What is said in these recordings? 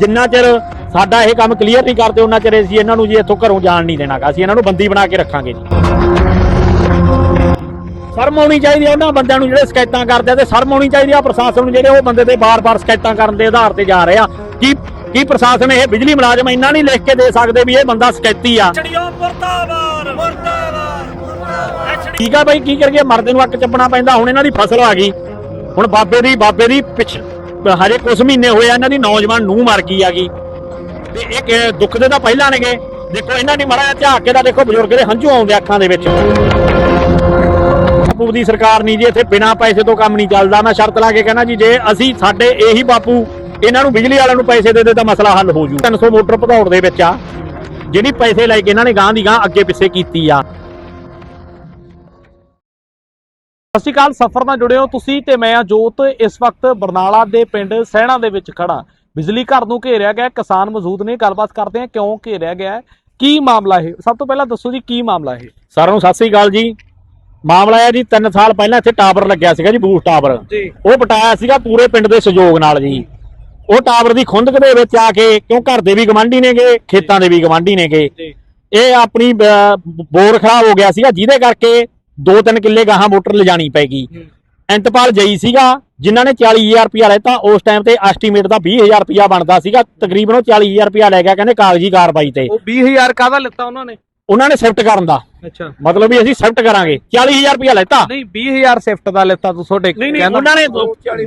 ਜਿੰਨਾ ਚਿਰ ਸਾਡਾ ਇਹ ਕੰਮ ਕਲੀਅਰ ਨਹੀਂ ਕਰਦੇ ਉਹਨਾਂ ਚਿਰ ਅਸੀਂ ਇਹਨਾਂ ਨੂੰ ਜੀ ਇੱਥੋਂ ਘਰੋਂ ਜਾਣ ਨਹੀਂ ਦੇਣਾਗਾ। ਅਸੀਂ ਇਹਨਾਂ ਨੂੰ ਬੰਦੀ ਬਣਾ ਕੇ ਰੱਖਾਂਗੇ ਜੀ। ਸ਼ਰਮ ਆਉਣੀ ਚਾਹੀਦੀ ਹੈ ਉਹਨਾਂ ਬੰਦਿਆਂ ਨੂੰ ਜਿਹੜੇ ਸ਼ਿਕਾਇਤਾਂ ਕਰਦੇ ਆ ਤੇ ਸ਼ਰਮ ਆਉਣੀ ਚਾਹੀਦੀ ਆ ਪ੍ਰਸ਼ਾਸਨ ਨੂੰ ਜਿਹੜੇ ਉਹ ਬੰਦੇ ਤੇ ਬਾਰ-ਬਾਰ ਸ਼ਿਕਾਇਤਾਂ ਕਰਨ ਦੇ ਆਧਾਰ ਤੇ ਜਾ ਰਹੇ ਆ। ਕੀ ਕੀ ਪ੍ਰਸ਼ਾਸਨ ਇਹ ਬਿਜਲੀ ਮੁਲਾਜ਼ਮ ਇੰਨਾ ਨਹੀਂ ਲਿਖ ਕੇ ਦੇ ਸਕਦੇ ਵੀ ਇਹ ਬੰਦਾ ਸ਼ਿਕਾਇਤੀ ਆ? ਠੀਕ ਆ ਬਾਈ ਕੀ ਕਰੀਏ? ਮਰਦੇ ਨੂੰ ਅੱਕ ਚੱਪਣਾ ਪੈਂਦਾ ਹੁਣ ਇਹਨਾਂ ਦੀ ਫਸਲ ਆ ਗਈ। ਹੁਣ ਬਾਬੇ ਦੀ ਬਾਬੇ ਦੀ ਪਿਛ ਹਜੇ ਕੁਝ ਮਹੀਨੇ ਹੋਏ ਆ, ਇਹਨਾਂ ਦੀ ਨੌਜਵਾਨ ਨੂੰ ਮਰ ਗਈ ਆਗੀ ਤੇ ਇਹ ਦੁੱਖ ਦੇ ਤਾਂ ਪਹਿਲਾਂ ਨੇਗੇ। ਦੇਖੋ, ਇਹਨਾਂ ਨੇ ਮੜਾ ਝਾਕ ਕੇ ਦਾ ਦੇਖੋ ਬਜ਼ੁਰਗ ਦੇ ਹੰਝੂ ਆਉਂਦੇ ਅੱਖਾਂ ਦੇ ਵਿੱਚ। ਬਾਪੂ ਦੀ ਸਰਕਾਰ ਨਹੀਂ ਜੀ, ਇੱਥੇ ਬਿਨਾਂ ਪੈਸੇ ਤੋਂ ਕੰਮ ਨਹੀਂ ਚੱਲਦਾ। ਮੈਂ ਸ਼ਰਤ ਲਾ ਕੇ ਕਹਿੰਦਾ ਜੀ, ਜੇ ਅਸੀਂ ਸਾਡੇ ਇਹੀ ਬਾਪੂ, ਇਹਨਾਂ ਨੂੰ ਬਿਜਲੀ ਵਾਲਿਆਂ ਨੂੰ ਪੈਸੇ ਦੇ ਦੇ ਤਾਂ ਮਸਲਾ ਹੱਲ ਹੋ ਜੂ। 300 ਮੋਟਰ ਭਦੌੜ ਦੇ ਵਿੱਚ ਆ। ਜਿਹੜੀ ਪੈਸੇ ਲੈ ਕੇ ਇਹਨਾਂ ਨੇ ਗਾਂ ਦੀ ਗਾਂ ਅੱਗੇ ਪਿੱਛੇ ਕੀਤੀ ਆ। ਸਤਿ ਸ਼੍ਰੀ ਅਕਾਲ ਸਫਰ ਨਾਲ ਜੁੜੇ ਹੋ ਤੁਸੀਂ ਤੇ ਮੈਂ ਆ ਜੋਤ। ਇਸ ਵਕਤ ਬਰਨਾਲਾ ਦੇ ਪਿੰਡ ਸਹਿਣਾ ਦੇ ਵਿੱਚ ਖੜਾ ਬਿਜਲੀ ਘਰ ਨੂੰ ਘੇਰਿਆ ਗਿਆ। ਕਿਸਾਨ ਮੌਜੂਦ ਨੇ ਗੱਲਬਾਤ ਕਰਦੇ ਆ ਕਿਉਂ ਘੇਰਿਆ ਗਿਆ ਕੀ ਮਾਮਲਾ ਇਹ? ਸਭ ਤੋਂ ਪਹਿਲਾਂ ਦੱਸੋ ਜੀ ਕੀ ਮਾਮਲਾ ਇਹ? ਸਾਰਿਆਂ ਨੂੰ ਸਤਿ ਸ੍ਰੀ ਅਕਾਲ ਜੀ। ਮਾਮਲਾ ਹੈ ਜੀ 3 ਸਾਲ ਪਹਿਲਾਂ ਇੱਥੇ ਟਾਵਰ ਲੱਗਿਆ ਸੀਗਾ ਜੀ ਬੂਸ ਟਾਵਰ। ਉਹ ਪਟਾਇਆ ਸੀਗਾ ਪੂਰੇ ਪਿੰਡ ਦੇ ਸਹਿਯੋਗ ਨਾਲ ਜੀ। ਉਹ ਟਾਵਰ ਦੀ ਖੁੰਦਕ ਦੇ ਵਿੱਚ ਆ ਕੇ ਕਿਉਂ ਘਰ ਦੇ ਵੀ ਗਵਾਂਢੀ ਨੇਗੇ ਖੇਤਾਂ ਦੇ ਵੀ ਗਵਾਂਢੀ ਨੇਗੇ। ਇਹ ਆਪਣੀ ਬੋਰ ਖਰਾਬ ਹੋ ਗਿਆ ਸੀਗਾ ਜਿਹਦੇ ਕਰਕੇ 2-3 ਕਿੱਲੇ ਗਾਹਾਂ ਮੋਟਰ ਲਿਜਾਣੀ ਪੈ ਗਈ ਇੰਤਪਾਲ ਜਈ ਸੀਗਾ ਜਿਨ੍ਹਾਂ ਨੇ 40000 ਰੁਪਇਆ ਲੈਤਾ ਉਸ ਟਾਈਮ ਤੇ ਐਸਟੀਮੇਟ ਦਾ 20000 ਰੁਪਇਆ ਬਣਦਾ ਸੀਗਾ। ਤਕਰੀਬਨ ਉਹ 40000 ਰੁਪਇਆ ਲੈ ਗਿਆ ਕਹਿੰਦੇ ਕਾਗਜ਼ੀ ਕਾਰਵਾਈ ਤੇ। ਉਹ 20000 ਕਾਹਦਾ ਲਿੱਤਾ ਉਹਨਾਂ ਨੇ? ਉਹਨਾਂ ਨੇ ਸ਼ਿਫਟ ਕਰਨ ਦਾ। ਅੱਛਾ। ਮਤਲਬ ਵੀ ਅਸੀਂ ਸ਼ਿਫਟ ਕਰਾਂਗੇ। 40000 ਰੁਪਇਆ ਲੈਤਾ। ਨਹੀਂ 20000 ਸ਼ਿਫਟ ਦਾ ਲਿੱਤਾ ਤੂੰ ਤੁਹਾਡੇ ਕਹਿੰਦਾ- ਉਹਨਾਂ ਨੇ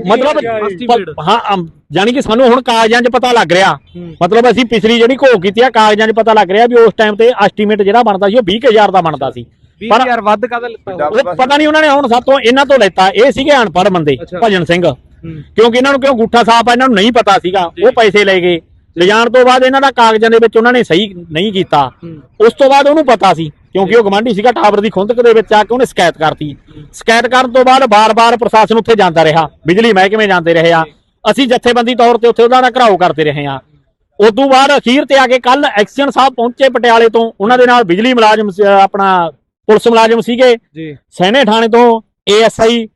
ਮਤਲਬ ਹਾਂ ਜਾਣੀ ਕਿ ਸਾਨੂੰ ਹੁਣ ਕਾਗਜ਼ਾਂ 'ਚ ਪਤਾ ਲੱਗ ਰਿਹਾ। ਮਤਲਬ ਅਸੀਂ ਪਿਛਲੀ ਜਿਹੜੀ ਘੋਖ ਕੀਤੀ ਆ ਕਾਗਜ਼ਾਂ 'ਚ ਪਤਾ ਲੱਗ ਰਿਹਾ ਵੀ ਉਸ ਟਾਈਮ ਤੇ ਐਸਟੀਮੇਟ ਜਿਹੜਾ ਬਣਦਾ ਸੀ ਉਹ 20000 ਦਾ ਬਣਦਾ ਸੀ। 20000 ਵੱਧ ਕਾਹਦਾ ਲਿੱਤਾ ਉਹ ਪਤਾ ਨਹੀਂ ਉਹਨਾਂ ਨੇ ਹੁਣ ਸਾਤੋਂ ਇਹਨਾਂ ਤੋਂ ਲੈਤਾ ਇਹ ਸੀਗੇ ਅਨਪੜ੍ਹ ਬੰਦੇ। ਭਜਨ ਸਿੰਘ। ਕਿਉਂਕਿ ਇਹਨਾਂ ਨੂੰ ਕਿਉਂ ਗੁੱਠਾ ਸਾਫ਼ ਆ ਇਹਨਾਂ ਨੂੰ ਨਹੀਂ ਪਤਾ ਸੀਗਾ ਉਹ ਪੈਸੇ ਲੈ ਗਏ। ਲਿਜਾਣ ਤੋਂ ਬਾਅਦ ਇਹਨਾਂ ਦਾ ਕਾਗਜ਼ਾਂ ਦੇ ਵਿੱਚ ਉਹਨਾਂ ਨੇ ਸਹੀ ਨਹੀਂ ਕੀਤਾ। ਉਸ ਤੋਂ ਬਾਅਦ ਉਹਨੂੰ ਪਤਾ ਸੀ ਕਿਉਂਕਿ ਉਹ ਗਵਾਂਢੀ ਸੀਗਾ ਟਾਵਰ ਦੀ ਖੁੰਦਕ ਦੇ ਵਿੱਚ ਆ ਕੇ ਉਹਨੇ ਸ਼ਿਕਾਇਤ ਕਰਤੀ। ਸ਼ਿਕਾਇਤ ਕਰਨ ਤੋਂ ਬਾਅਦ ਬਾਰ-ਬਾਰ ਪ੍ਰਸ਼ਾਸਨ ਉੱਥੇ ਜਾਂਦਾ ਰਿਹਾ ਬਿਜਲੀ ਮਹਿਕਮੇ ਜਾਂਦੇ ਰਹੇ ਆ। ਅਸੀਂ ਜਥੇਬੰਦੀ ਤੌਰ ਤੇ ਉੱਥੇ ਉਹਦਾ ਦਾ ਘਰਾਓ ਕਰਦੇ ਰਹੇ ਆ। ਉਸ ਤੋਂ ਬਾਅਦ ਅਖੀਰ ਤੇ ਆ ਕੇ ਕੱਲ ਐਕਸ਼ਨ ਸਾਹਿਬ ਪਹੁੰਚੇ ਪਟਿਆਲੇ ਤੋਂ ਉਹਨਾਂ ਦੇ ਨਾਲ ਬਿਜਲੀ ਮੁਲਾਜ਼ਮ ਆਪਣਾ ਪੁਲਿਸ ਮੁਲਾਜ਼ਮ ਸੀਗੇ। ਜੀ। ਸੈਨੇ ਥਾਣੇ ਤੋਂ ਏਐਸਆਈ।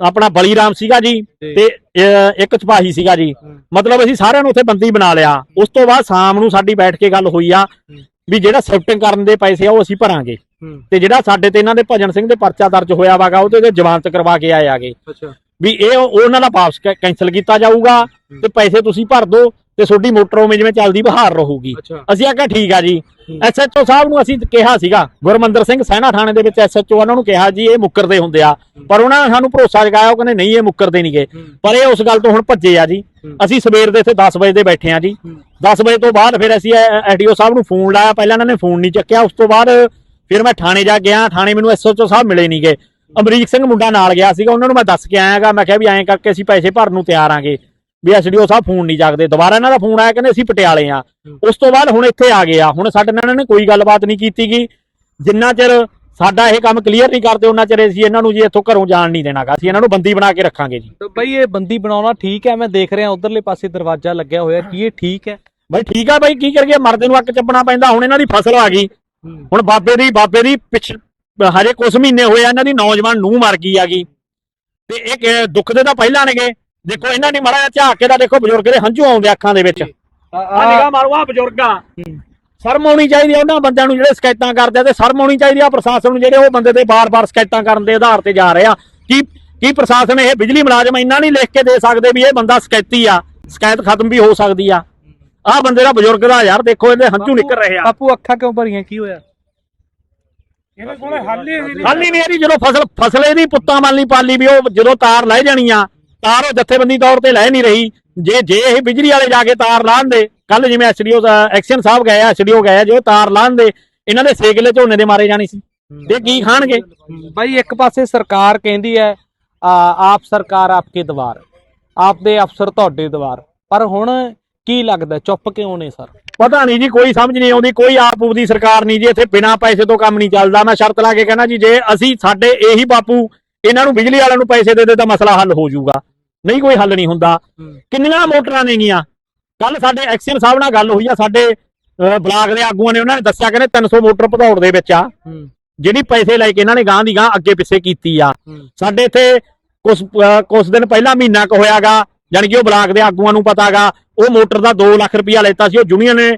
ਆਪਣਾ ਬਲੀਰਾਮ ਸੀਗਾ ਜੀ। ਤੇ ਇੱਕ ਸਿਪਾਹੀ ਸੀਗਾ ਜੀ। ਮਤਲਬ ਅਸੀਂ ਸਾਰਿਆਂ ਨੂੰ ਉੱਥੇ ਬੰਦੀ ਬਣਾ ਲਿਆ। ਉਸ ਤੋਂ ਬਾਅਦ ਸ਼ਾਮ ਨੂੰ ਸਾਡੀ ਬੈਠ ਕੇ ਗੱਲ ਹੋਈ ਆ ਵੀ ਜਿਹੜਾ ਸ਼ਿਫਟਿੰਗ ਕਰਨ ਦੇ ਪੈਸੇ ਆ ਉਹ ਅਸੀਂ ਭਰਾਂਗੇ। ਤੇ ਜਿਹੜਾ ਸਾਡੇ ਤੇ ਇਹਨਾਂ ਦੇ ਭਜਨ ਸਿੰਘ ਦੇ ਪਰਚਾ ਦਰਜ ਹੋਇਆ ਵਾਗਾ ਉਹਦੇ ਤੇ ਜ਼ਮਾਨਤ ਕਰਵਾ ਕੇ ਆਏ ਆਗੇ। ਅੱਛਾ। ਵੀ ਇਹ ਉਹ- ਉਹਨਾਂ ਦਾ ਵਾਪਸ ਕੈ- ਕੈਂਸਲ ਕੀਤਾ ਜਾਊਗਾ। ਤੇ ਪੈਸੇ ਤੁਸੀਂ ਭਰ ਦਿਓ ਤੇ ਤੁਹਾਡੀ ਮੋਟਰ ਉਵੇਂ ਜਿਵੇਂ ਚੱਲਦੀ ਬਹਾਰ ਰਹੂਗੀ। ਅਸੀਂ ਆਖਿਆ ਠੀਕ ਆ ਜੀ। ਐਸਐਚਓ ਸਾਹਿਬ ਨੂੰ ਅਸੀਂ ਕਿਹਾ ਸੀਗਾ ਗੁਰਮੰਦਰ ਸਿੰਘ ਸੈਨਾ ਥਾਣੇ ਦੇ ਵਿੱਚ ਐਸਐਚਓ ਉਹਨਾਂ ਨੂੰ ਕਿਹਾ ਜੀ ਇਹ ਮੁੱਕਰਦੇ ਹੁੰਦੇ ਆ। ਪਰ ਉਹਨਾਂ ਨੇ ਸਾਨੂੰ ਭਰੋਸਾ ਜਗਾਇਆ ਉਹ ਕਹਿੰਦੇ ਨਹੀਂ ਇਹ ਮੁੱਕਰਦੇ ਨਹੀਂਗੇ ਪਰ ਇਹ ਉਸ ਗੱਲ ਤੋਂ ਹੁਣ ਭੱਜੇ ਆ ਜੀ। ਅਸੀਂ ਸਵੇਰ ਦੇ ਇੱਥੇ 10 ਵਜੇ ਦੇ ਬੈਠੇ ਆ ਜੀ। 10 ਵਜੇ ਤੋਂ ਬਾਅਦ ਫਿਰ ਅਸੀਂ ਐਡੀਓ ਸਾਹਿਬ ਨੂੰ ਫੋਨ ਲਾਇਆ। ਪਹਿਲਾਂ ਇਹਨਾਂ ਨੇ ਫੋਨ ਨਹੀਂ ਚੱਕਿਆ। ਉਸ ਤੋਂ ਬਾਅਦ ਫਿਰ ਮੈਂ ਥਾਣੇ ਜਾ ਗਿਆ ਥਾਣੇ ਮੈਨੂੰ ਐਸਐਚਓ ਸਾਹਿਬ ਮਿਲੇ ਨਹੀਂਗੇ ਅਮਰੀਕ ਸਿੰਘ ਮੁੰਡਾ ਨਾਲ ਗਿਆ ਸੀਗਾ। ਉਹਨਾਂ ਨੂੰ ਮੈਂ ਦੱਸ ਕੇ ਆਇਆਗਾ। ਮੈਂ ਕਿਹਾ ਵੀ ਐਂ ਕਰਕੇ ਅਸੀਂ ਪੈਸੇ ਭਰਨ ਨੂੰ ਤਿਆਰ ਆਂਗੇ। ਵੀ ਐਸਡੀਓ ਸਾਹਿਬ ਫੋਨ ਨਹੀਂ ਚੱਕਦੇ ਦੁਬਾਰਾ ਇਹਨਾਂ ਦਾ ਫੋਨ ਆਇਆ ਕਹਿੰਦੇ ਅਸੀਂ ਪਟਿਆਲੇ ਆ। ਉਸ ਤੋਂ ਬਾਅਦ ਹੁਣ ਇੱਥੇ ਆ ਗਏ ਆ। ਹੁਣ ਸਾਡੇ ਨਾਲ ਇਹਨਾਂ ਨੇ ਕੋਈ ਗੱਲਬਾਤ ਨਹੀਂ ਕੀਤੀਗੀ ਜਿੰਨਾ ਚਿਰ ਸਾਡਾ ਇਹ ਕੰਮ ਕਲੀਅਰ ਨਹੀਂ ਕਰਦੇ ਉਹਨਾਂ ਚਿਰ ਅਸੀਂ ਇਹਨਾਂ ਨੂੰ ਜੀ ਇੱਥੋਂ ਘਰੋਂ ਜਾਣ ਨਹੀਂ ਦੇਣਾਗਾ। ਅਸੀਂ ਇਹਨਾਂ ਨੂੰ ਬੰਦੀ ਬਣਾ ਕੇ ਰੱਖਾਂਗੇ ਜੀ। ਤਾਂ ਬਈ ਇਹ ਬੰਦੀ ਬਣਾਉਣਾ ਠੀਕ ਹੈ ਮੈਂ ਦੇਖ ਰਿਹਾ ਉਧਰਲੇ ਪਾਸੇ ਦਰਵਾਜ਼ਾ ਲੱਗਿਆ ਹੋਇਆ ਕੀ ਇਹ ਠੀਕ ਹੈ? ਬਈ ਠੀਕ ਆ ਬਾਈ ਕੀ ਕਰੀਏ? ਮਰਦੇ ਨੂੰ ਅੱਕ ਚੱਪਣਾ ਪੈਂਦਾ ਹੁਣ ਇਹਨਾਂ ਦੀ ਫਸਲ ਆ ਗਈ। ਹੁਣ ਬਾਬੇ ਦੀ ਬਾਬੇ ਦੀ ਪਿਛ ਹਜੇ ਕੁਝ ਮਹੀਨੇ ਹੋਏ ਆ ਇਹਨਾਂ ਦੀ ਨੌਜਵਾਨ ਨੂੰ ਮਰ ਗਈ ਆਗੀ ਤੇ ਇਹ ਦੁੱਖ ਦੇ ਤਾਂ ਪਹਿਲਾਂ ਨੇਗੇ। ਦੇਖੋ ਇਹਨਾਂ ਦੀ ਮੜਾ ਝਾਕ ਕੇ ਦਾ ਦੇਖੋ ਬਜ਼ੁਰਗ ਦੇ ਹੰਝੂ ਆਉਂਦੇ ਅੱਖਾਂ ਦੇ ਵਿੱਚ। ਆ ਨਿਗਾਹ ਮਾਰੋ ਆ ਬਜ਼ੁਰਗਾਂ। ਸ਼ਰਮ ਆਉਣੀ ਚਾਹੀਦੀ ਆ ਉਹਨਾਂ ਬੰਦਿਆਂ ਨੂੰ ਜਿਹੜੇ ਸ਼ਿਕਾਇਤਾਂ ਕਰਦੇ ਆ ਤੇ ਸ਼ਰਮ ਆਉਣੀ ਚਾਹੀਦੀ ਆ ਪ੍ਰਸ਼ਾਸਨ ਨੂੰ ਜਿਹੜੇ ਉਹ ਬੰਦੇ ਤੇ ਬਾਰ-ਬਾਰ ਸ਼ਿਕਾਇਤਾਂ ਕਰਨ ਦੇ ਆਧਾਰ ਤੇ ਜਾ ਰਹੇ ਆ। ਕੀ ਕੀ ਪ੍ਰਸ਼ਾਸਨ ਇਹ ਬਿਜਲੀ ਮੁਲਾਜ਼ਮ ਇੰਨਾ ਨਹੀਂ ਲਿਖ ਕੇ ਦੇ ਸਕਦੇ ਵੀ ਇਹ ਬੰਦਾ ਸ਼ਿਕਾਇਤੀ ਆ ਸ਼ਿਕਾਇਤ ਖਤਮ ਵੀ ਹੋ ਸਕਦੀ ਆ। ਆਹ ਬੰਦੇ ਦਾ ਬਜ਼ੁਰਗ ਦਾ ਯਾਰ ਦੇਖੋ ਇਹਦੇ ਹੰਝੂ ਨਿਕਲ ਰਹੇ ਆ। ਬਾਪੂ ਅੱਖਾਂ ਕਿਉਂ ਭਰੀਆਂ? ਕੀ ਹੋਇਆ? ਇਹਦੇ ਕੋਲੇ ਹੱਲ ਹੀ ਨਹੀਂ ਹੱਲ ਹੀ ਨਹੀਂ ਇਹਦੀ ਜਦੋਂ ਫਸਲ ਫਸਲੇ ਦੀ ਪੁੱਤਾਂ ਵਾਲੀ ਪਾਲੀ ਵੀ ਉਹ ਜਦੋਂ ਤਾਰ ਲੈ ਜਾਣੀ ਆ ਤਾਰ ਉਹ ਜਥੇਬੰਦੀ ਤੌਰ ਤੇ ਲੈ ਨਹੀਂ ਰਹੀ। ਜੇ ਜੇ ਇਹ ਬਿਜਲੀ ਵਾਲੇ ਜਾ ਕੇ ਤਾਰ ਲਾਉਂਦੇ ਕੱਲ ਜਿਵੇਂ ਐਸਡੀਓ ਦਾ ਐਕਸ਼ਨ ਸਾਹਿਬ ਗਏ ਐਸਡੀਓ ਗਏ ਜੋ ਤਾਰ ਲਾਉਂਦੇ ਇਹਨਾਂ ਦੇ ਸੇਕਲੇ ਝੋਨੇ ਦੇ ਮਾਰੇ ਜਾਣੀ ਸੀ। ਇਹ ਕੀ ਖਾਣਗੇ? ਬਾਈ ਇੱਕ ਪਾਸੇ ਸਰਕਾਰ ਕਹਿੰਦੀ ਹੈ ਆ, ਆਪ ਸਰਕਾਰ ਆਪਕੇ ਦਵਾਰ ਆਪਦੇ ਅਫਸਰ ਤੁਹਾਡੇ ਦਵਾਰ। ਪਰ ਹੁਣ ਕੀ ਲੱਗਦਾ ਚੁੱਪ ਕਿਉਂ ਨੇ ਸਰ? ਪਤਾ ਨਹੀਂ ਜੀ ਕੋਈ ਸਮਝ ਨਹੀਂ ਆਉਂਦੀ ਕੋਈ ਆਪ ਦੀ ਸਰਕਾਰ ਨਹੀਂ ਜੀ ਇੱਥੇ ਬਿਨਾਂ ਪੈਸੇ ਤੋਂ ਕੰਮ ਨਹੀਂ ਚੱਲਦਾ। ਮੈਂ ਸ਼ਰਤ ਲਾ ਕੇ ਕਹਿੰਦਾ ਜੀ ਜੇ ਅਸੀਂ ਸਾਡੇ ਇਹੀ ਬਾਪੂ ਇਹਨਾਂ ਨੂੰ ਬਿਜਲੀ ਵਾਲਿਆਂ ਨੂੰ ਪੈਸੇ ਦੇ ਦੇ ਤਾਂ ਮਸਲਾ ਹੱਲ ਹੋ ਜਾਊਗਾ। ਨਹੀਂ ਕੋਈ ਹੱਲ ਨਹੀਂ ਹੁੰਦਾ। ਕਿੰਨੀਆਂ ਮੋਟਰਾਂ ਨੇਗੀਆਂ? ਕੱਲ ਸਾਡੇ ਐਕਸ਼ਨ ਸਾਹਿਬ ਨਾਲ ਗੱਲ ਹੋਈ ਆ ਸਾਡੇ ਬਲਾਕ ਦੇ ਆਗੂਆਂ ਨੇ ਉਹਨਾਂ ਨੇ ਦੱਸਿਆ ਕਹਿੰਦੇ 300 ਮੋਟਰ ਭਦੌੜ ਦੇ ਵਿੱਚ ਆ। ਜਿਹੜੀ ਪੈਸੇ ਲੈ ਕੇ ਇਹਨਾਂ ਨੇ ਗਾਂ ਦੀ ਗਾਂ ਅੱਗੇ ਪਿੱਛੇ ਕੀਤੀ ਆ। ਸਾਡੇ ਇੱਥੇ ਕੁਝ ਕੁਝ ਦਿਨ ਪਹਿਲਾਂ ਮਹੀਨਾ ਕੁ ਹੋਇਆਗਾ ਜਾਣੀ ਕਿ ਉਹ ਬਲਾਕ ਦੇ ਆਗੂਆਂ ਨੂੰ ਪਤਾਗਾ ਉਹ ਮੋਟਰ ਦਾ 2 ਲੱਖ ਰੁਪਇਆ ਲੈਤਾ ਸੀ ਉਹ ਯੂਨੀਅਨ ਨੇ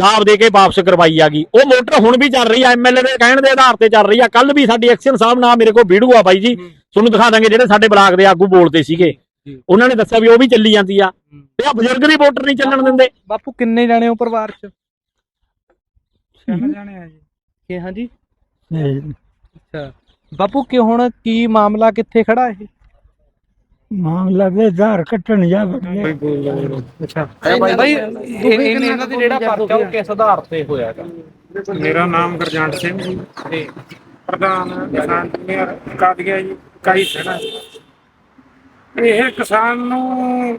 ਦਾਬ ਦੇ ਕੇ ਵਾਪਸ ਕਰਵਾਈ ਆਗੀ ਉਹ ਮੋਟਰ ਹੁਣ ਵੀ ਚੱਲ ਰਹੀ ਆ ਐਮਐਲਏ ਦੇ ਕਹਿਣ ਦੇ ਆਧਾਰ ਤੇ ਚੱਲ ਰਹੀ ਆ। ਕੱਲ ਵੀ ਸਾਡੀ ਐਕਸ਼ਨ ਸਾਹਿਬ ਨਾਲ ਮੇਰੇ ਕੋਲ ਵੀਡੀਓ ਆ ਬਾਈ ਜੀ। ਤੁਹਾਨੂੰ ਦਿਖਾ ਦਾਂਗੇ ਜਿਹੜੇ ਸਾਡੇ ਬਲਾਕ ਦੇ ਆਗੂ ਬੋਲਦੇ ਸੀਗੇ। ਉਹਨਾਂ ਨੇ ਦੱਸਿਆ ਵੀ ਉਹ ਵੀ ਚੱਲੀ ਜਾਂਦੀ ਆ। ਤੇ ਆ ਬਜ਼ੁਰਗ ਦੀ ਮੋਟਰ ਨਹੀਂ ਚੱਲਣ ਦਿੰਦੇ। ਬਾਪੂ ਕਿੰਨੇ ਜਾਣੇ ਹੋ ਪਰਿਵਾਰ ਚ? ਚੱਲ ਜਾਣੇ ਆ ਜੀ। ਕਿ ਹਾਂਜੀ? ਅੱਛਾ। ਬਾਪੂ ਕਿ ਹੁਣ ਕੀ ਮਾਮਲਾ ਕਿੱਥੇ ਖੜਾ ਇਹ? ਮਾਮਲਾ ਦੇ ਆਧਾਰ ਕੱਟਣ ਜਾ ਬੜੇ ਅੱਛਾ। ਬਾਈ ਇਹ- ਇਹ- ਇਹਨਾਂ ਦੇ ਜਿਹੜਾ ਪਰਚਾ ਉਹ ਕਿਸ ਆਧਾਰ ਤੇ ਹੋਇਆ ਹੈਗਾ? ਮੇਰਾ ਨਾਮ ਗੁਰਜੰਟ ਸਿੰਘ ਜੀ। ਤੇ ਪ੍ਰਧਾਨ ਕਿਸਾਨ ਯੂਨੀਅਨ ਕਾਦੀਆਂ ਜੀ ਕਾਈ ਸਣਾ ਇਹ ਕਿਸਾਨ ਨੂੰ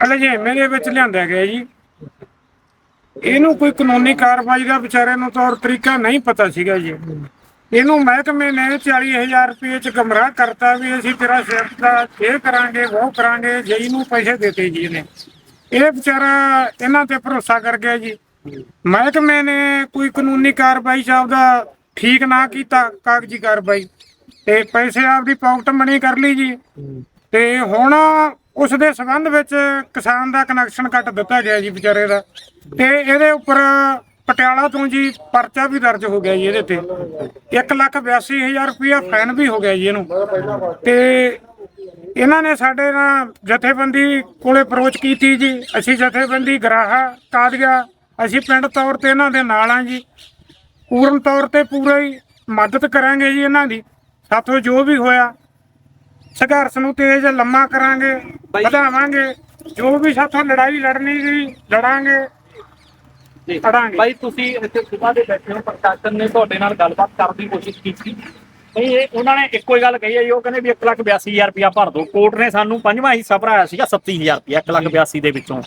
ਅਲਝੇਵੇਂ ਦੇ ਵਿੱਚ ਲਿਆਂਦਾ ਗਿਆ ਜੀ। ਇਹਨੂੰ ਕੋਈ ਕਾਨੂੰਨੀ ਕਾਰਵਾਈ ਦਾ ਵਿਚਾਰੇ ਨੂੰ ਤੌਰ ਤਰੀਕਾ ਨਹੀਂ ਪਤਾ ਸੀਗਾ ਜੀ। ਇਹਨੂੰ ਮਹਿਕਮੇ ਨੇ 40000 ਰੁਪਏ ਚ ਗਮਰਾਹ ਕਰਤਾ ਵੀ ਅਸੀਂ ਤੇਰਾ ਸਿਰ ਦਾ ਇਹ ਕਰਾਂਗੇ, ਉਹ ਕਰਾਂਗੇ, ਜਈ ਨੂੰ ਪੈਸੇ ਦਿੱਤੇ ਜੀ ਇਹਨੇ ਇਹ ਵਿਚਾਰਾ ਇਹਨਾਂ ਤੇ ਭਰੋਸਾ ਕਰ ਗਿਆ ਜੀ। ਮਹਿਕਮੇ ਨੇ ਕੋਈ ਕਾਨੂੰਨੀ ਕਾਰਵਾਈ ਆਪਦਾ ਠੀਕ ਨਾ ਕੀਤਾ, ਕਾਗਜ਼ੀ ਕਾਰਵਾਈ। ਤੇ ਪੈਸੇ ਆਪਦੀ ਪਾਕਟ ਮਨੀ ਕਰ ਲਈ ਜੀ। ਤੇ ਹੁਣ ਉਸ ਦੇ ਸੰਬੰਧ ਵਿੱਚ ਕਿਸਾਨ ਦਾ ਕਨੈਕਸ਼ਨ ਕੱਟ ਦਿੱਤਾ ਗਿਆ ਜੀ ਵਿਚਾਰੇ ਦਾ। ਤੇ ਇਹਦੇ ਉੱਪਰ ਪਟਿਆਲਾ ਤੋਂ ਜੀ ਪਰਚਾ ਵੀ ਦਰਜ ਹੋ ਗਿਆ ਜੀ ਇਹਦੇ ਤੇ। 182000 ਰੁਪਇਆ ਫਾਈਨ ਵੀ ਹੋ ਗਿਆ ਜੀ ਇਹਨੂੰ। ਤੇ ਇਹਨਾਂ ਨੇ ਸਾਡੇ ਨਾਲ ਜਥੇਬੰਦੀ ਕੋਲੇ ਅਪਰੋਚ ਕੀਤੀ ਜੀ। ਅਸੀਂ ਜਥੇਬੰਦੀ ਗਰਾਹਾ ਕਾਦਗਾ ਅਸੀਂ ਪਿੰਡ ਤੌਰ ਤੇ ਇਹਨਾਂ ਦੇ ਨਾਲ ਆ ਜੀ। ਪੂਰਨ ਤੌਰ ਤੇ ਪੂਰਾ ਹੀ ਮਦਦ ਕਰਾਂਗੇ ਜੀ ਇਹਨਾਂ ਦੀ। ਸਾਥੋਂ ਜੋ ਵੀ ਹੋਇਆ ਸੰਘਰਸ਼ ਨੂੰ ਤੇਜ਼ ਲੰਮਾ ਕਰਾਂਗੇ ਵਧਾਵਾਂਗੇ। ਜੋ ਵੀ ਸਾਥੋਂ ਲੜਾਈ ਲੜਨੀ ਦੀ ਲੜਾਂਗੇ। ਬਾਈ ਤੁਸੀਂ ਇੱਥੇ ਸੁਭਾ ਦੇ ਬੈਠੇ ਹੋ ਪ੍ਰਸ਼ਾਸਨ ਨੇ ਤੁਹਾਡੇ ਨਾਲ ਗੱਲਬਾਤ ਕਰਨ ਦੀ ਕੋਸ਼ਿਸ਼ ਕੀਤੀ। ਨਹੀਂ ਇਹ ਉਹਨਾਂ ਨੇ ਇੱਕੋ ਹੀ ਗੱਲ ਕਹੀ ਹੈ ਜੀ ਉਹ ਕਹਿੰਦੇ ਵੀ 182000 ਰੁਪਇਆ ਭਰ ਦਿਓ। ਕੋਰਟ ਨੇ ਸਾਨੂੰ ਪੰਜਵਾਂ ਹਿੱਸਾ ਭਰਾਇਆ ਸੀਗਾ 37000 ਰੁਪਇਆ 182 ਦੇ ਵਿੱਚੋਂ।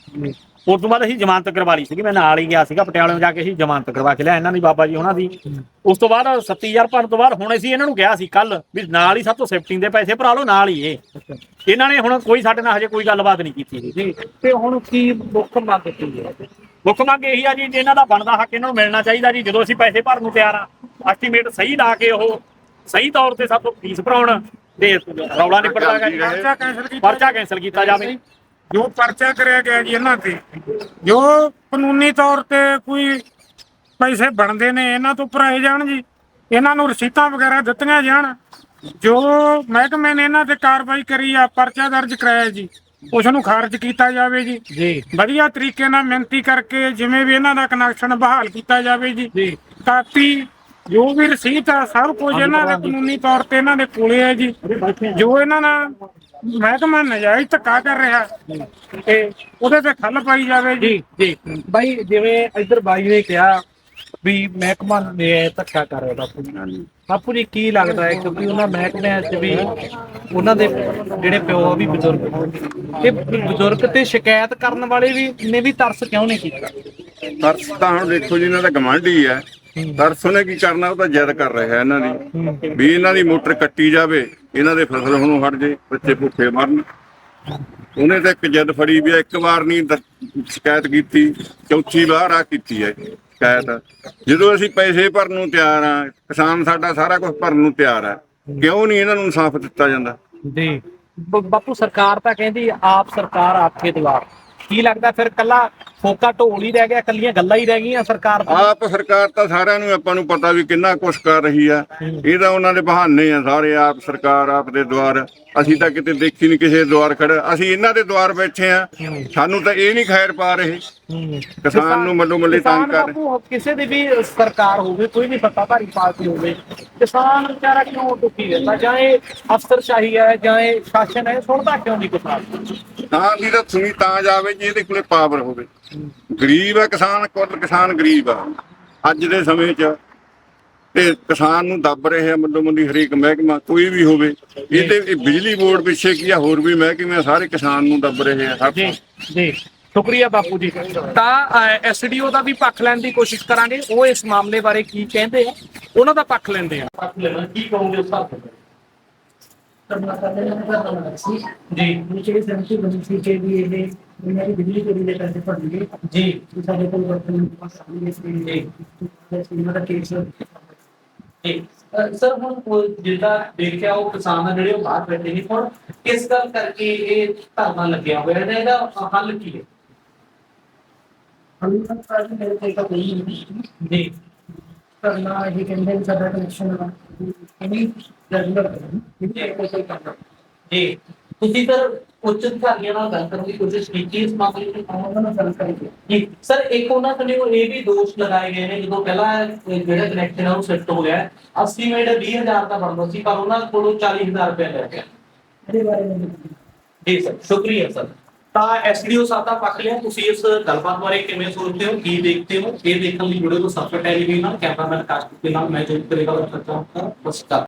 ਉਸ ਤੋਂ ਬਾਅਦ ਅਸੀਂ ਜ਼ਮਾਨਤ ਕਰਵਾ ਲਈ ਸੀਗੀ ਮੈਂ ਨਾਲ ਹੀ ਗਿਆ ਸੀਗਾ ਪਟਿਆਲੇ ਜਾ ਕੇ ਅਸੀਂ ਜ਼ਮਾਨਤ ਕਰਵਾ ਕੇ ਲਿਆ ਇਹਨਾਂ ਦੀ ਬਾਬਾ ਜੀ ਉਹਨਾਂ ਦੀ। ਉਸ ਤੋਂ ਬਾਅਦ 37000 ਭਰਨ ਤੋਂ ਬਾਅਦ ਹੁਣ ਅਸੀਂ ਇਹਨਾਂ ਨੂੰ ਕਿਹਾ ਸੀ ਕੱਲ ਵੀ ਨਾਲ ਹੀ ਸਭ ਤੋਂ ਸੇਫਟੀ ਦੇ ਪੈਸੇ ਭਰਾ ਲਓ ਨਾਲ ਹੀ ਇਹ। ਇਹਨਾਂ ਨੇ ਹੁਣ ਕੋਈ ਸਾਡੇ ਨਾਲ ਹਜੇ ਕੋਈ ਗੱਲਬਾਤ ਨਹੀਂ ਕੀਤੀ। ਜੀ ਤੇ ਹੁਣ ਕੀ ਮੁੱਖ ਮੰਗ ਕੀ ਹੈ? ਮੁੱਖ ਮੰਗ ਇਹੀ ਆ ਜੀ ਜੇ ਇਹਨਾਂ ਦਾ ਬਣਦਾ ਹੱਕ ਇਹਨਾਂ ਨੂੰ ਮਿਲਣਾ ਚਾਹੀਦਾ ਜੀ ਜਦੋਂ ਅਸੀਂ ਪੈਸੇ ਭਰਨ ਨੂੰ ਤਿਆਰ ਆ ਐਸਟੀਮੇਟ ਸਹੀ ਲਾ ਕੇ ਉਹ ਸਹੀ ਤੌਰ ਤੇ ਸਭ ਤੋਂ ਫੀਸ ਭਰਾਉਣ ਤੇ ਰੌਲਾ ਨਿਪਟਦਾ ਪਰਚਾ ਕੈਂਸਲ ਕੀਤਾ ਪਰਚਾ ਕੈਂਸਲ ਕੀਤਾ ਜਾਵੇ। ਜੋ ਪਰਚਾ ਕਰਿਆ ਗਿਆ ਜੀ ਇਹਨਾਂ ਤੇ ਜੋ ਕਾਨੂੰਨੀ ਤੌਰ ਤੇ ਕੋਈ ਪੈਸੇ ਬਣਦੇ ਨੇ ਇਹਨਾਂ ਤੋਂ ਭਰਾਏ ਜਾਣ ਜੀ। ਇਹਨਾਂ ਨੂੰ ਰਸੀਤਾਂ ਵਗੈਰਾ ਦਿੱਤੀਆਂ ਜਾਣ। ਜੋ ਮਹਿਕਮੇ ਨੇ ਇਹਨਾਂ ਤੇ ਕਾਰਵਾਈ ਕਰੀ ਆ ਪਰਚਾ ਦਰਜ ਕਰਾਇਆ ਜੀ। ਉਸ ਨੂੰ ਖਾਰਜ ਕੀਤਾ ਜਾਵੇ ਜੀ। ਜੀ। ਵਧੀਆ ਤਰੀਕੇ ਨਾਲ ਮਿਹਨਤੀ ਕਰਕੇ ਜਿਵੇਂ ਵੀ ਇਹਨਾਂ ਦਾ ਕਨੈਕਸ਼ਨ ਬਹਾਲ ਕੀਤਾ ਜਾਵੇ ਜੀ। ਜੀ। ਕਾਪੀ ਜੋ ਵੀ ਰਸੀਦ ਆ ਸਭ ਕੁਝ ਇਹਨਾਂ ਦੇ ਕਾਨੂੰਨੀ ਤੌਰ ਤੇ ਇਹਨਾਂ ਦੇ ਕੋਲੇ ਹੈ ਜੀ। ਜੋ। ਇਹਨਾਂ ਨਾਲ ਮਹਿਕਮਾ ਨਜਾਇਜ਼ ਧੱਕਾ ਕਰ ਰਿਹਾ ਤੇ ਉਹਦੇ ਤੇ ਖੱਲ ਪਾਈ ਜਾਵੇ ਜੀ ਜੀ। ਬਾਈ ਜਿਵੇਂ ਇੱਧਰ ਬਾਈ ਨੇ ਕਿਹਾ ਵੀ ਮਹਿਕਮਾ ਨੇ ਧੱਕਾ ਕਰ ਰਿਹਾ ਬਾਪੂ ਜੀ। ਬਾਪੂ ਜੀ ਕੀ ਲੱਗਦਾ ਹੈ? ਕਿਉਂਕਿ ਉਹਨਾਂ ਮਹਿਕਮਿਆਂ 'ਚ ਵੀ ਉਹਨਾਂ ਦੇ ਜਿਹੜੇ ਪਿਓ ਵੀ ਬਜ਼ੁਰਗ ਤੇ ਬਜ਼ੁਰਗ ਤੇ ਸ਼ਿਕਾਇਤ ਕਰਨ ਵਾਲੇ ਵੀ ਨੇ ਵੀ ਤਰਸ ਕਿਉਂ ਨਹੀਂ ਕੀਤਾ? ਤਰਸ ਤਾਂ ਹੁਣ ਦੇਖੋ ਜੀ ਇਹਨਾਂ ਦਾ ਗਮੰਡੀ ਹੈ। ਤਰਸ ਉਹਨੇ ਕੀ ਕਰਨਾ ਉਹ ਤਾਂ ਜਿੱਦ ਕਰ ਰਿਹਾ ਇਹਨਾਂ ਦੀ। ਵੀ ਇਹਨਾਂ ਦੀ ਮੋਟਰ ਕੱਟੀ ਜਾਵੇ ਇਹਨਾਂ ਦੇ ਫਸਲ ਹੁਣ ਹਟ ਜੇ ਬੱਚੇ ਭੁੱਖੇ ਮਰਨ। ਉਹਨੇ ਤਾਂ ਇੱਕ ਜਿੱਦ ਫੜੀ ਵੀ ਆ, ਇੱਕ ਵਾਰ ਨਹੀਂ ਦ- ਸ਼ਿਕਾਇਤ ਕੀਤੀ ਚੌਥੀ ਵਾਰ ਆ ਕੀਤੀ ਹੈ। ਸ਼ਿਕਾਇਤ ਜਦੋਂ ਅਸੀਂ ਪੈਸੇ ਭਰਨ ਨੂੰ ਤਿਆਰ ਆ, ਕਿਸਾਨ ਸਾਡਾ ਸਾਰਾ ਕੁਝ ਭਰਨ ਨੂੰ ਤਿਆਰ ਆ, ਕਿਉਂ ਨਹੀਂ ਇਹਨਾਂ ਨੂੰ ਇਨਸਾਫ ਦਿੱਤਾ ਜਾਂਦਾ? ਜੀ। ਬਾਪੂ ਸਰਕਾਰ ਤਾਂ ਕਹਿੰਦੀ, ਆਪ ਸਰਕਾਰ ਆਖੇ ਦਵਾਰ ਕੀ ਲੱਗਦਾ ਫਿਰ ਕੱਲਾ ਫੋਕਾ ਢੋਲ ਹੀ ਰਹਿ ਗਿਆ ਕੱਲੀਆਂ ਗੱਲਾਂ ਹੀ ਰਹਿ ਗਈਆਂ ਸਰਕਾਰ ਦੀਆਂ ਆਪ ਸਰਕਾਰ ਤਾਂ ਸਾਰਿਆਂ ਨੂੰ ਆਪਾਂ ਨੂੰ ਪਤਾ ਵੀ ਕਿੰਨਾ ਕੁਛ ਕਰ ਰਹੀ ਆ। ਇਹ ਤਾਂ ਉਹਨਾਂ ਦੇ ਬਹਾਨੇ ਆ ਸਾਰੇ ਆਪ ਸਰਕਾਰ ਆਪ ਦੇ ਦੁਆਰ ਅਸੀਂ ਤਾਂ ਕਿਤੇ ਦੇਖੀ ਨਹੀਂ ਕਿਸੇ ਦੁਆਰ ਖੜਾ ਅਸੀਂ ਇਹਨਾਂ ਦੇ ਦੁਆਰ ਬੈਠੇ ਆ। ਸਾਨੂੰ ਤਾਂ ਇਹ ਨਹੀਂ ਖੈਰ ਪਾ ਰਹੇ। ਕਿਸਾਨ ਨੂੰ ਮੱਲੋ ਮੱਲੀ ਤੰਗ ਕਰ ਬਾਪੂ ਕਿਸੇ ਦੀ ਵੀ ਸਰਕਾਰ ਹੋਵੇ ਕੋਈ ਵੀ ਸੱਤਾਧਾਰੀ ਪਾਰਟੀ ਹੋਵੇ ਕਿਸਾਨ ਵਿਚਾਰਾ ਕਿਉਂ ਦੁਖੀ ਰਹਿੰਦਾ? ਜਾਂ ਇਹ ਅਫਸਰਸ਼ਾਹੀ ਹੈ ਜਾਂ ਇਹ ਸ਼ਾਸਨ ਹੈ ਸੁਣਦਾ ਕਿਉਂ ਨਹੀਂ ਕਿਸਾਨ? ਤਾਂ ਦੀ ਤਾਂ ਸੁਣੀ ਤਾਂ ਜਾਵੇ ਜੇ ਇਹਦੇ ਕੋਲੇ ਪਾਵਰ ਹੋਵੇ। ਗਰੀਬ ਆ ਕਿਸਾਨ ਕੁੱਲ ਕਿਸਾਨ ਗਰੀਬ ਆ। ਅੱਜ ਦੇ ਸਮੇਂ 'ਚ ਤੇ ਕਿਸਾਨ ਨੂੰ ਦੱਬ ਰਹੇ ਆ ਮੱਲੋ ਮੱਲੀ ਹਰੇਕ ਮਹਿਕਮਾ ਕੋਈ ਵੀ ਹੋਵੇ ਇਹਦੇ ਇਹ ਬਿਜਲੀ ਬੋਰਡ ਪਿੱਛੇ ਕੀ ਆ ਹੋਰ ਵੀ ਮਹਿਕਮੇ ਸਾਰੇ ਕਿਸਾਨ ਨੂੰ ਦੱਬ ਰਹੇ ਆ ਜੀ ਜੀ। ਸ਼ੁਕਰੀਆ ਬਾਪੂ ਜੀ। ਤਾਂ ਐਸਡੀਓ ਦਾ ਵੀ ਪੱਖ ਲੈਣ ਦੀ ਕੋਸ਼ਿਸ਼ ਕਰਾਂਗੇ। ਉਹ ਇਸ ਮਾਮਲੇ ਬਾਰੇ ਕੀ ਕਹਿੰਦੇ ਆ ਉਹਨਾਂ ਦਾ ਪੱਖ ਲੈਂਦੇ ਆ। ਪੱਖ ਲੈਣਾ ਕੀ ਕਹੋਗੇ ਉਸ ਹਿਸਾਬ ਜੀ ਨੀਚੇ ਸੰਤੀ ਬਣੀ ਸੀ ਕਿ ਵੀ ਇਹ ਮੇਰੀ ਬਿਜਲੀ ਚੋਰੀ ਦੇ ਪੈਸੇ ਭਰ ਲਏ ਜੀ ਤੇ ਸਾਡੇ ਕੋਲ ਵਰਤਨ ਪਾਸ ਆ ਗਏ ਸੀ ਇਹਨਾਂ ਦਾ ਕੇਸ ਜੀ ਸਰ ਹੁਣ ਉਹ ਜਿਹੜਾ ਦੇਖਿਆ ਉਹ ਕਿਸਾਨ ਆ ਜਿਹੜੇ ਉਹ ਬਾਹਰ ਬੈਠੇ ਨੇ ਹੁਣ ਕਿਸ ਗੱਲ ਕਰਕੇ ਇਹ ਧਰਨਾ ਲੱਗਿਆ ਹੋਇਆ ਹੈ ਇਹਦਾ ਹੱਲ ਕੀ ਹੈ ਹਾਲੇ ਤੱਕ ਤਾਂ ਜੀ ਮੇਰੇ ਕੋਲ ਤਾਂ ਕੋਈ ਨਹੀਂ ਜੀ ਕਰਨਾ ਇਹ ਕਹਿੰਦੇ ਵੀ ਸਾਡਾ ਕਨੈਕਸ਼ਨ ਹੈ ਇਹਨੀ ਰੈਗੂਲਰ ਕਰਨੀ ਇਹ ਕੋਈ ਕੋਈ ਕਰਨਾ ਜੀ ਤੁਸੀਂ ਸਰ ਉੱਚ ਅਧਿਕਾਰੀਆਂ ਨਾਲ ਗੱਲ ਕਰਨ ਦੀ ਕੋਸ਼ਿਸ਼ ਕੀਤੀ ਇਸ ਮਾਮਲੇ ਵਿੱਚ ਉਹਨਾਂ ਨਾਲ ਗੱਲ ਕਰੀਏ ਜੀ ਸਰ ਇੱਕ ਉਹਨਾਂ ਨੇ ਇਹ ਵੀ ਦੋਸ਼ ਲਗਾਏ ਗਏ ਨੇ ਜਦੋਂ ਪਹਿਲਾਂ ਇਹ ਜਿਹੜਾ ਕਨੈਕਸ਼ਨ ਆ ਉਹ ਸ਼ਿਫਟ ਹੋ ਗਿਆ ਐਸਟੀਮੇਟ 20000 ਦਾ ਬਣਦਾ ਸੀ ਪਰ ਉਹਨਾਂ ਕੋਲੋਂ 40000 ਰੁਪਏ ਲੈ ਗਿਆ ਇਹਦੇ ਬਾਰੇ ਮੈਨੂੰ ਜੀ ਸਰ ਸ਼ੁਕਰੀਆ ਸਰ ਤਾਂ ਐਸਡੀਓ ਸਾਹਿਬ ਦਾ ਪੱਖ ਲਿਆ। ਤੁਸੀਂ ਇਸ ਗੱਲਬਾਤ ਬਾਰੇ ਕਿਵੇਂ ਸੋਚਦੇ ਹੋ? ਕੀ ਦੇਖਦੇ ਹੋ? ਇਹ ਦੇਖਣ ਲਈ ਜੁੜੇ ਹੋ ਸਫਰ ਟੈਲੀਵਿਜ਼ਨ ਨਾਲ ਕੈਮਰਾਮੈਨ ਕਾਸ਼ਟ ਦੇ ਨਾਲ ਮੈਂ ਜੋਤ ਕਰੇਗਾ ਸੱਚਾ ਨਮਸਕਾਰ